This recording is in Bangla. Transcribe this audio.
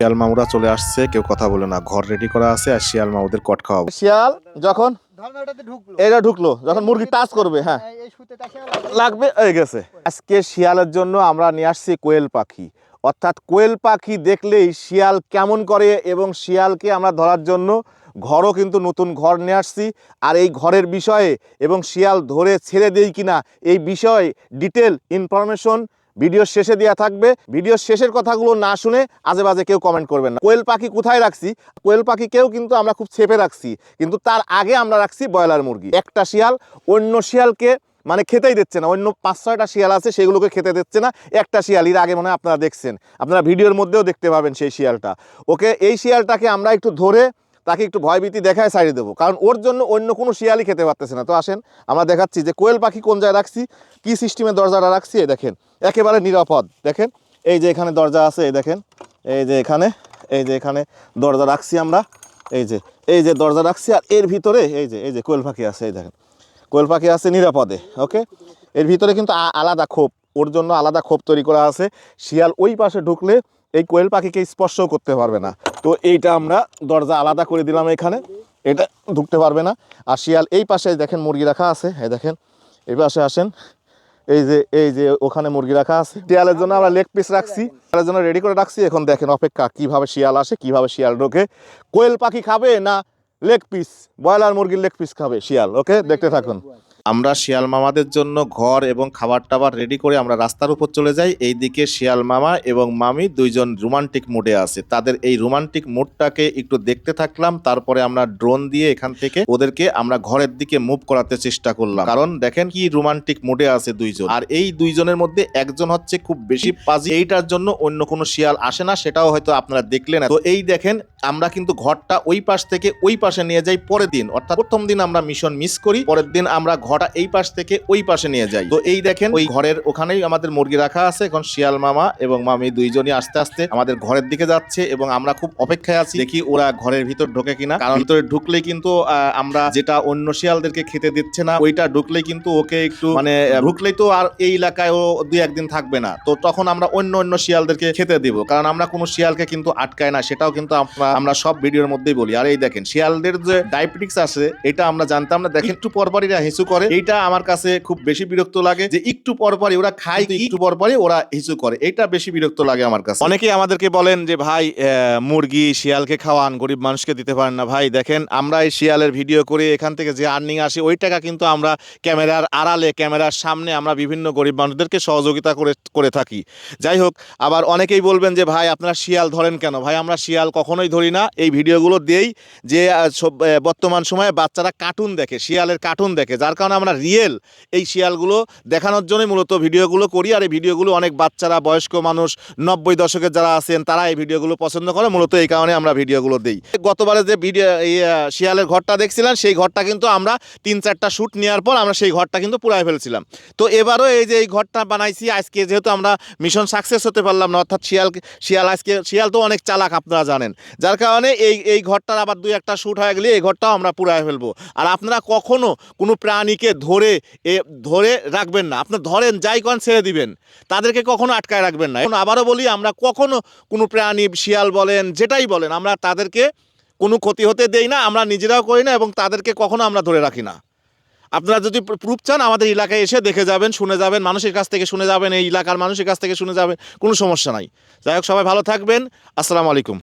শিয়াল মামুরা চলে আসছে কেউ কথা বলে না। ঘর রেডি করা আছে আর শিয়াল মামুদের কট খাওয়াবো শিয়াল যখন এটা ঢুকলো যখন মুরগি টাচ করবে হ্যাঁ। লাগবে। এই গেছে। আজকে শিয়ালের জন্য আমরা নিয়ে আসছি কোয়েল পাখি। অর্থাৎ কোয়েল পাখি দেখলেই শিয়াল কেমন করে এবং শিয়ালকে আমরা ধরার জন্য ঘরও কিন্তু নতুন ঘর নিয়ে আসছি। আর এই ঘরের বিষয়ে এবং শিয়াল ধরে ছেড়ে দেই কিনা এই বিষয়ে ডিটেল ইনফরমেশন ভিডিও শেষে দেওয়া থাকবে। ভিডিও শেষের কথাগুলো না শুনে আজে বাজে কেউ কমেন্ট করবেন না। কোয়েল পাখি কোথায় রাখছি? কোয়েল পাখিকেও কিন্তু আমরা খুব ছেপে রাখছি, কিন্তু তার আগে আমরা রাখছি ব্রয়লার মুরগি। একটা শিয়াল অন্য শিয়ালকে মানে খেতেই দিচ্ছে না। অন্য পাঁচ, ছয়টা শিয়াল আছে, সেগুলোকে খেতে দিচ্ছে না। একটা শিয়াল, এর আগে মনে হয় আপনারা দেখছেন। আপনারা ভিডিওর মধ্যেও দেখতে পাবেন সেই শিয়ালটা। ওকে, এই শিয়ালটাকে আমরা একটু ধরে তাকে একটু ভয়ভীতি দেখায় সারিয়ে দেবো। কারণ ওর জন্য অন্য কোনো শিয়ালই খেতে পারতেছে না। তো আসেন, আমরা দেখাচ্ছি যে কোয়েল পাখি কোন জায়গায় রাখছি, কী সিস্টেমে দরজাটা রাখছি, এই দেখেন, একেবারে নিরাপদ। দেখেন, এই যে এখানে দরজা আছে, এই দেখেন, এই যে এখানে, এই যে এখানে দরজা রাখছি আমরা, এই যে এই যে দরজা রাখছি, আর এর ভিতরে, এই যে এই যে কোয়েল পাখি আছে, এই দেখেন, কোয়েল পাখি আছে নিরাপদে, ওকে? এর ভিতরে কিন্তু আলাদা খোপ, ওর জন্য আলাদা খোপ তৈরি করা আছে। শিয়াল ওই পাশে ঢুকলে এই কোয়েল পাখিকে স্পর্শও করতে পারবে না। তো এইটা আমরা দরজা আলাদা করে দিলাম এখানে। এটা ঢুকতে পারবে না। আর শিয়াল এই পাশে দেখেন মুরগি রাখা আছে। এই দেখেন, এই পাশে আসেন। এই যে এই যে ওখানে মুরগি রাখা আছে। শিয়ালের জন্য আমরা লেগ পিস রাখছি। শিয়ালের জন্য রেডি করে রাখছি। এখন দেখেন অপেক্ষা কীভাবে শিয়াল আসে, কীভাবে শিয়াল ঢোকে। কোয়েল পাখি খাবে না লেগ পিস ব্রয়লার মুরগির লেগ পিস খাবে শিয়াল ওকে দেখতে থাকুন। আমরা শিয়াল মামাদের জন্য ঘর এবং খাবার টাবার রেডি করে আমরা রাস্তার উপর চলে যাই। এইদিকে শিয়াল মামা এবং মামি দুইজন রোমান্টিক মুডে আছে। তাদের এই রোমান্টিক মুডটাকে একটু দেখতে থাকলাম, তারপরে আমরা ড্রোন দিয়ে এখান থেকে ওদেরকে আমরা ঘরের দিকে মুভ করাতে চেষ্টা করলাম। কারণ দেখেন কি রোমান্টিক মুডে আছে দুইজন। আর এই দুইজনের মধ্যে একজন হচ্ছে খুব বেশি পাজি। এইটার জন্য অন্য কোনো শিয়াল আসে না, সেটাও হয়তো আপনারা দেখলেন। তো এই দেখেন আমরা কিন্তু ঘরটা ওই পাশ থেকে ওই পাশে নিয়ে যাই পরের দিন। অর্থাৎ প্রথম দিন আমরা মিশন মিস করি, পরের দিন আমরা ঘরটা এই পাশ থেকে ওই পাশে নিয়ে যাই। তো এই দেখেন, ওই ঘরের ওখানেই আমাদের মুরগি রাখা আছে। এখন শিয়াল মামা এবং মামি দুইজনই আস্তে আস্তে আমাদের ঘরের দিকে যাচ্ছে এবং আমরা খুব অপেক্ষায় আছি দেখি ওরা ঘরের ভিতর ঢোকে কিনা। কারণ ভিতরে ঢুকলে কিন্তু আমরা যেটা অন্য শিয়ালদেরকে খেতে দিচ্ছে না, ওইটা ঢুকলে কিন্তু ওকে একটু মানে ঢুকলেই তো আর এই এলাকায় ও দুই একদিন থাকবে না। তো তখন আমরা অন্য অন্য শিয়ালদেরকে খেতে দিব। কারণ আমরা কোনো শিয়ালকে কিন্তু আটকায় না, সেটাও কিন্তু আমরা আমরা সব ভিডিওর মধ্যেই বলি। আর এই দেখেন শিয়ালদের যে ডায়াবেটিক্স আছে এটা আমরা জানতাম না। দেখেন একটু পরপরই হিসু করে। এইটা আমার কাছে খুব বেশি বিরক্ত লাগে যে একটু পরপরই ওরা খায় একটু পরপরই ওরা হিসু করে। এটা বেশি বিরক্ত লাগে আমার কাছে। অনেকেই আমাদেরকে বলেন যে ভাই মুরগি শিয়ালকে খাওয়ান গরিব মানুষকে দিতে পারেন না। ভাই দেখেন আমরা এই শিয়ালের ভিডিও করে এখান থেকে যে আর্নিং আসে ওই টাকা কিন্তু আমরা ক্যামেরার আড়ালে ক্যামেরার সামনে আমরা বিভিন্ন গরিব মানুষদেরকে সহযোগিতা করে করে থাকি। যাই হোক আবার অনেকেই বলবেন যে ভাই আপনারা শিয়াল ধরেন কেন? ভাই আমরা শিয়াল কখনোই ধরি না, এই ভিডিওগুলো দেই যে বর্তমান সময়ে বাচ্চারা কার্টুন দেখে, শিয়ালের কার্টুন দেখে, যার কারণে আমরা রিয়েল এই শিয়ালগুলো দেখানোর জন্যই মূলত ভিডিওগুলো করি। আর এই ভিডিওগুলো অনেক বাচ্চারা, বয়স্ক মানুষ, নব্বই দশকের যারা আছেন, তারা এই ভিডিওগুলো পছন্দ করে। মূলত এই কারণে আমরা ভিডিওগুলো দিই। গতবারে যে ভিডিও শিয়ালের ঘরটা দেখছিলেন, সেই ঘরটা কিন্তু আমরা তিন চারটা শ্যুট নেওয়ার পর আমরা সেই ঘরটা কিন্তু পুরাই ফেলছিলাম। তো এবারও এই যে, এই ঘরটা বানাইছি, আজকে যেহেতু আমরা মিশন সাকসেস হতে পারলাম না, অর্থাৎ শিয়াল শিয়াল আজকে, শিয়াল তো অনেক চালাক আপনারা জানেন। কারণে এই এই ঘরটার আবার দুই একটা শ্যুট হয়ে গেলে এই ঘরটাও আমরা পুরাই ফেলব। আর আপনারা কখনো কোনো প্রাণীকে ধরে, এ, ধরে রাখবেন না। আপনার ধরেন, যাই করেন, ছেড়ে দিবেন। তাদেরকে কখনো আটকায় রাখবেন না। এখন আবারও বলি, আমরা কখনো কোনো প্রাণী, শিয়াল বলেন, যেটাই বলেন, আমরা তাদেরকে কোনো ক্ষতি হতে দেই না, আমরা নিজেরাও করি না এবং তাদেরকে কখনো আমরা ধরে রাখি না। আপনারা যদি প্রুফ চান, আমাদের এলাকায় এসে দেখে যাবেন, শুনে যাবেন, মানুষের কাছ থেকে শুনে যাবেন, এই এলাকার মানুষের কাছ থেকে শুনে যাবেন, কোনো সমস্যা নাই। যাই হোক, সবাই ভালো থাকবেন। আসসালামু আলাইকুম।